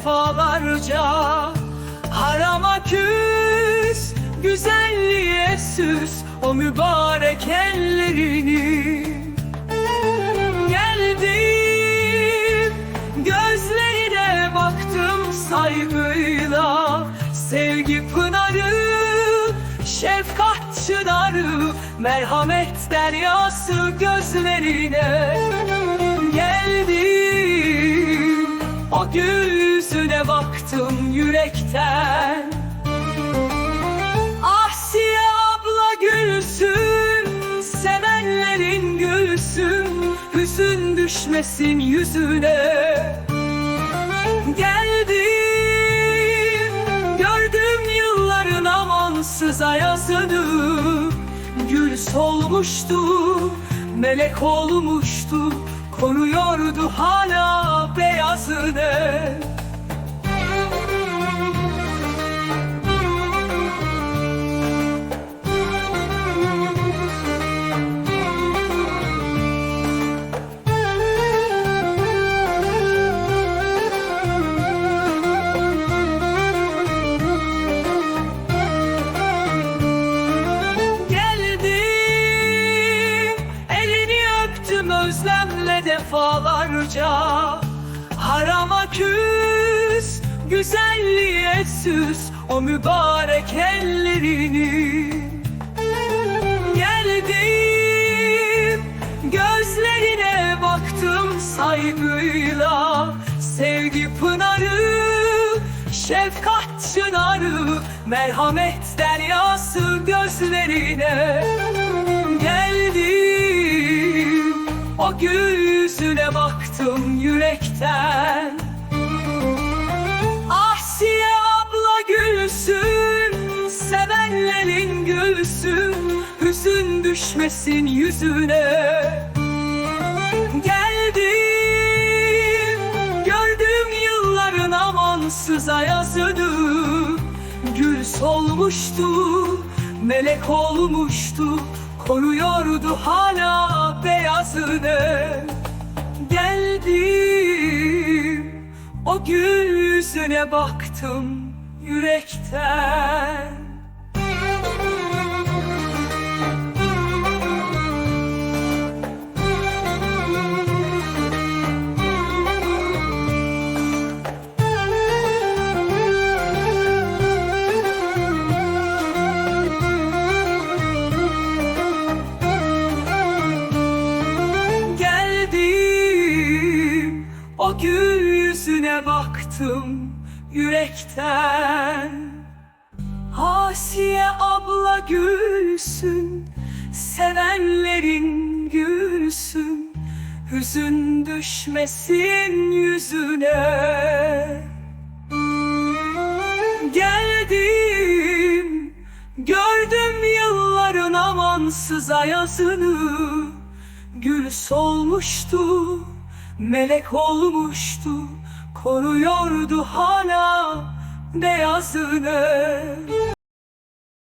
defalarca Harama küs, güzelliğe süs o mübarek ellerini Geldim, gözlerine baktım saygıyla Sevgi pınarı, şefkat çınarı Merhamet deryası gözlerine Geldim, o gül yüzüne baktım yürekten Asiye abla gülsün, sevenlerin gülsün, hüzün düşmesin yüzüne. Geldim, gördüm yılların amansız ayazını, gül solmuştu, melek olmuştu, koruyordu hala beyazını. Defalarca Harama küs, güzelliğe süs o mübarek ellerini. Geldim, gözlerine baktım saygıyla. Sevgi pınarı, şefkat çınarı Merhamet deryası gözlerine yüzüne baktım yürekten Asiye abla gülsün, sevenlerin gülsün, hüzün düşmesin yüzüne. Geldim, gördüm yılların amansız ayazını, gül solmuştu, melek olmuştu, koruyordu hala beyazını. Geldim, o gül yüzüne baktım yürekten gül yüzüne baktım yürekten. Asiye abla gülsün, sevenlerin gülsün Hüzün düşmesin yüzüne. Geldim, gördüm yılların amansız ayazını Gül solmuştu, melek olmuştu Koruyordu hala beyazını